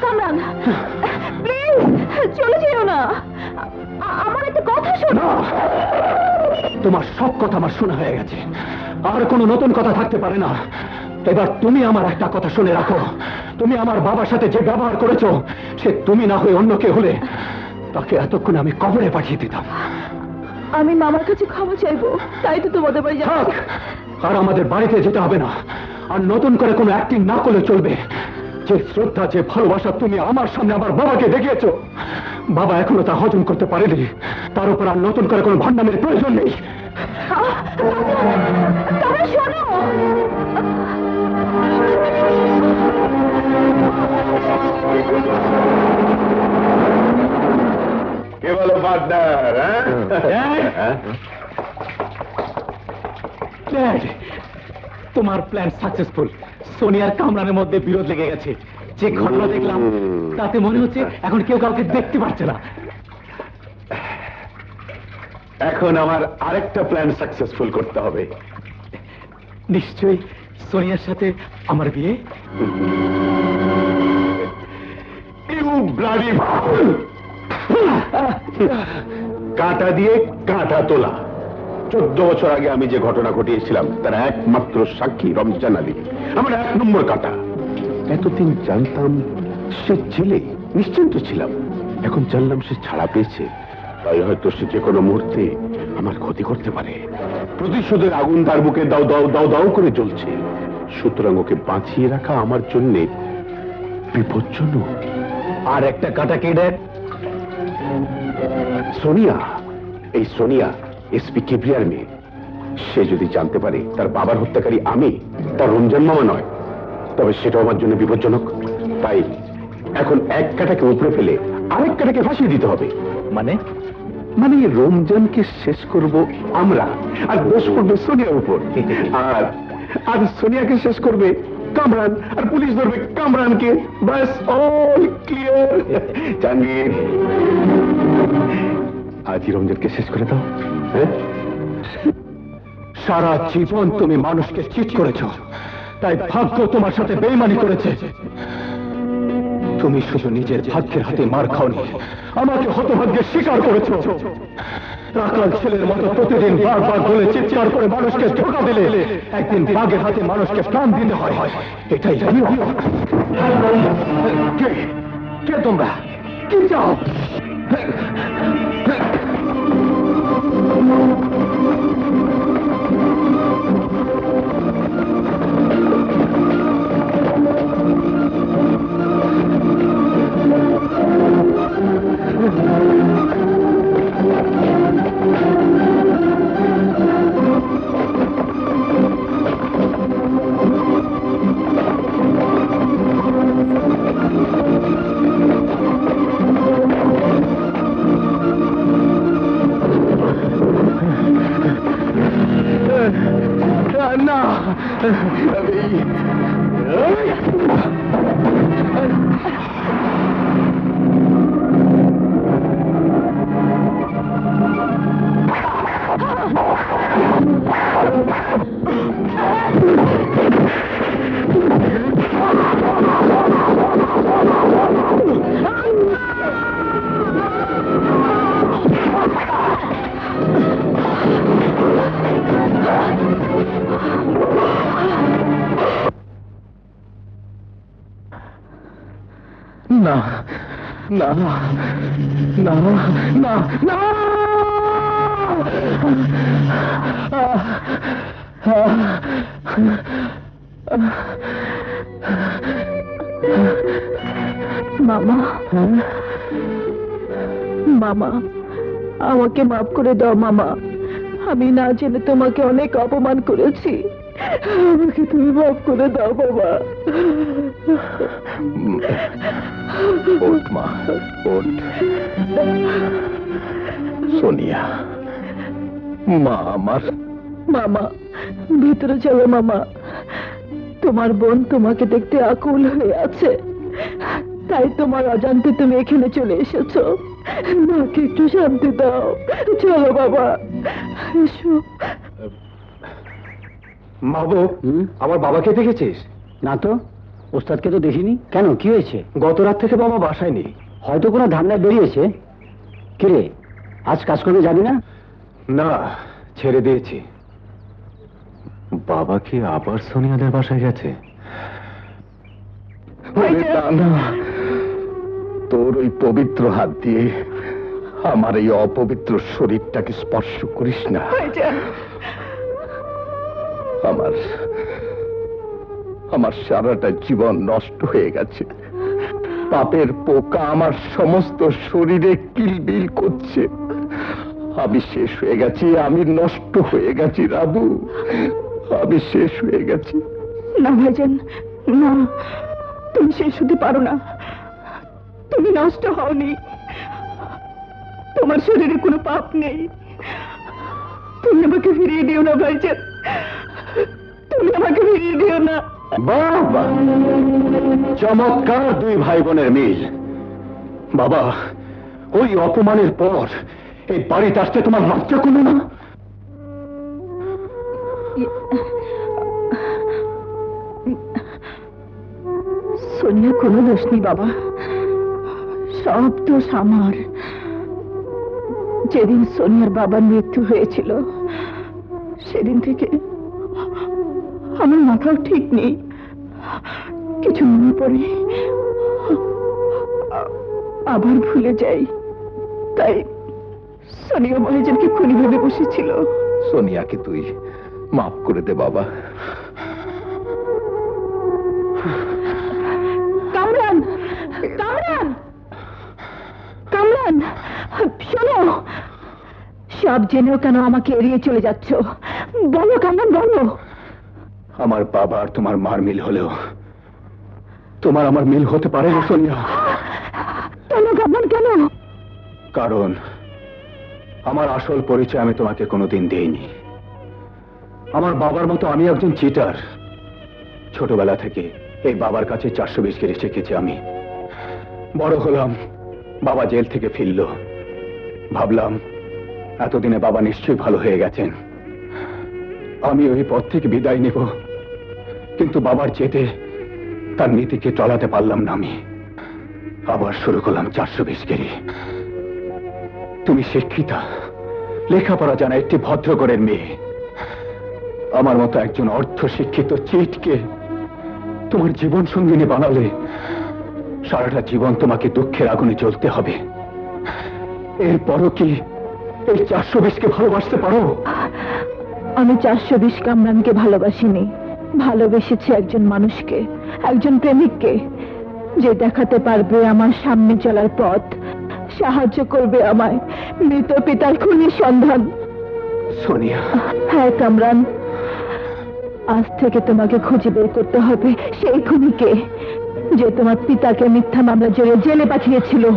Kamran please চলে যেও না। আমার একটা কথা শোনো। তোমার সব কথা আমার শোনা হয়ে গেছে। আর কোনো নতুন কথা থাকতে পারে না। এবার তুমি আমার একটা কথা শুনে রাখো। তুমি আমার বাবার সাথে যে ব্যবহার করেছ সে তুমি না হয়ে অন্য কে হলে তাকে এতক্ষণ আমি কবরে পাঠিয়ে দিতাম। আমি মামার কাছে ক্ষমা চাইব। তাই তো তোমাদের বাড়ি যাচ্ছি। আর আমাদের বাড়িতে যেতে হবে না। আর নতুন করে কোনো অ্যাক্টিং না করলে চলবে। যে শ্রদ্ধা যে ভালোবাসা তুমি আমার সামনে আমার বাবাকে দেখিয়েছো বাবা এখনও তা হজম করতে পারেনি। তার উপর আর নতুন করে কোনো ভান্ডামের প্রয়োজন নেই। কে বলো পার্টনার তোমার প্ল্যান সাকসেসফুল। সোনিয়ার কামরানের মধ্যে বিরোধ লেগে গেছে। যে ঘটনা দেখলাম তাতে মনে হচ্ছে এখন কেউ কাউকে দেখতে পাচ্ছে না। এখন আমার আরেকটা প্ল্যান সাকসেসফুল করতে হবে। নিশ্চয়ই সোনিয়ার সাথে আমার বিয়ে? কাঁটা দিয়ে কাঁটা তোলা। চোদ্দ বছর আগে আমি যে ঘটনা ঘটিয়েছিলাম তার একমাত্র সাক্ষী রমজান আলী। আমার এক নম্বর কাঁটা এতদিন জানতাম সে ছেলে, নিশ্চিন্ত ছিলাম। এখন জানলাম সে ছাড়া পেয়েছে। তাই হয়তো সে যে কোনো মুহূর্তে আমার ক্ষতি করতে পারে। প্রতিশোধের আগুন তার বুকে দাও দাও দাও দাও করে জ্বলছে। সুতরাং ওকে বাঁচিয়ে রাখা আমার জন্যে বিপজ্জনক। আর একটা কাটা কে দেখ? সোনিয়া। এই সোনিয়া, এসপি কেবিয়ার মেয়ে। সে যদি জানতে পারে, তার বাবার হত্যাকারী আমি। তার রমজান মামা নয়। তবে সেটা আমার জন্য বিপজ্জনক। তাই এখন এক কাটাকে উপরে ফেলে আরেক কাটাকে ফাঁসিয়ে দিতে হবে। মানে? মানে রমজানকে শেষ করব আমরা আর দোষ পড়বে সোনিয়ার উপর। আর আর সোনিয়াকে শেষ করবে কামরান আর পুলিশ ধরবে কামরানকে। বাস অল ক্লিয়ার জাহাঙ্গীর আজই রমজানকে শেষ করে দাও হ্যাঁ? সারা জীবন তুমি মানুষকে চিট করেছ। তাই ভাগ্য তোমার সাথে বেইমানি করেছে। তুমি শুধু নিজের ভাগ্যের হাতে মার খাওনি, আমাকে হতভাগ্যের স্বীকার করেছ। রাখাল ছেলের মতো প্রতিদিন বারবার বলে চিৎকার করে মানুষকে ধোকা দিলে, একদিন বাঘের হাতে মানুষকে প্রাণ দিতে হয়। এটাই কে? কে তোমরা? কি চাও? না না না না না না মামা মামা আমাকে মাফ করে দাও মামা। আমি না জেনে তোমাকে অনেক অপমান করেছি। আমাকে তুমি মাফ করে দাও বাবা। ওঠ মা ওঠ। সোনিয়া মা আমার। মামা ভিতরে চলো মামা। তোমার বোন তোমাকে দেখতে আকুল হয়ে আছে। তাই তোমার অজান্তে তুমি এখানে চলে এসেছ। মাকে একটু শান্তি দাও। চলো বাবা। এসো। মাহবুব আমার বাবাকে দেখেছিস? না তো ওস্তাদকে তো দেখিনি। কেন কি হয়েছে? গত রাত থেকে বাবা বাসায় নেই। হয়তো কোনো ধান্দায় বেরিয়েছে। কিরে আজ কাজ করতে যাবি না? না ছেড়ে দিয়েছি। বাবা কি আবার সোনিয়াদের বাসায় গেছে? তোর ওই পবিত্র হাত দিয়ে আমার এই অপবিত্র শরীরটাকে স্পর্শ করিস না। আমার আমার সারাটা জীবন নষ্ট হয়ে গেছে। পাপের পোকা আমার সমস্ত শরীরে কিলবিল করছে। আমি শেষ হয়ে গেছি, আমি নষ্ট হয়ে গেছি আমি শেষ হয়ে গেছি। না ভাইজান, না, তুমি শেষ হতে পারো না। তুমি নষ্ট হওনি। তোমার শরীরে কোনো পাপ নেই। তুমি আমাকে ফিরিয়ে দিও না ভাইজান। তুমি আমাকে ফিরিয়ে দিও না। বাবা চমৎকার দুই ভাই বোনের মিল। বাবা ওই অপমানের পর এই বাড়িতে আসতে তোমার লজ্জা করল না? সোনিয়া কোনো দোষ নেই বাবা। সব দোষ আমার। যেদিন সোনিয়ার বাবার মৃত্যু হয়েছিল সেদিন থেকে আমার মাথাও ঠিক নেই। কিছু মনে পড়ে। আবার ভুলে যাই। তাই সোনিয়া মহাজনকে খুনি ভেবে বসেছিল। সোনিয়াকে তুই মাফ করে দে বাবা। কামরান! কামরান! কামরান! শোনো! সব জেনেও কেন আমাকে এড়িয়ে চলে যাচ্ছ? বলো কামরান বলো! আমার বাবা আর তোমার মার মিল হলেও তোমার আমার মিল হতে পারে না সোনিয়া। কেন কারণ আমার আসল পরিচয় আমি তোমাকে কোনোদিন দেইনি। আমার বাবার মতো আমি একজন চিটার ছোটবেলা থেকে এই বাবার কাছে চারশো বিশ কেড়ে শিখেছি আমি। বড় হলাম বাবা জেল থেকে ফিরল। ভাবলাম এতদিনে বাবা নিশ্চয়ই ভালো হয়ে গেছেন। আমি ওই পথ থেকে বিদায় নেব। কিন্তু বাবার চেতে তার নীতিকে চলাতে পারলাম না আমি। আবার শুরু করলাম চারশো বিশ কেড়ে তুমি শিক্ষিতা। লেখাপড়া জানা একটি ভদ্রগড়ের মেয়ে। আমার মতো একজন অর্থ শিক্ষিত চিটকে তোমার জীবন সঙ্গিনী বানালে সারাটা জীবন তোমাকে দুঃখের আগুনে জ্বলতে হবে। এরপরও কি এই চারশো বিশকে ভালোবাসতে পারো? আমি চারশো বিশ কামরানকে ভালোবাসিনি। ভালোবেসেছি একজন মানুষকে একজন প্রেমিককে যে দেখাতে পারবে আমার সামনে চলার পথ সাহায্য করবে আমায় মৃত পিতার খুনির সন্ধান। সোনিয়া। হ্যাঁ কামরান। আজ থেকে তোমাকে খুঁজে বের করতে হবে সেই খুনিকে যে তোমার পিতাকে মিথ্যা মামলা জড়িয়ে জেলে পাঠিয়েছিল।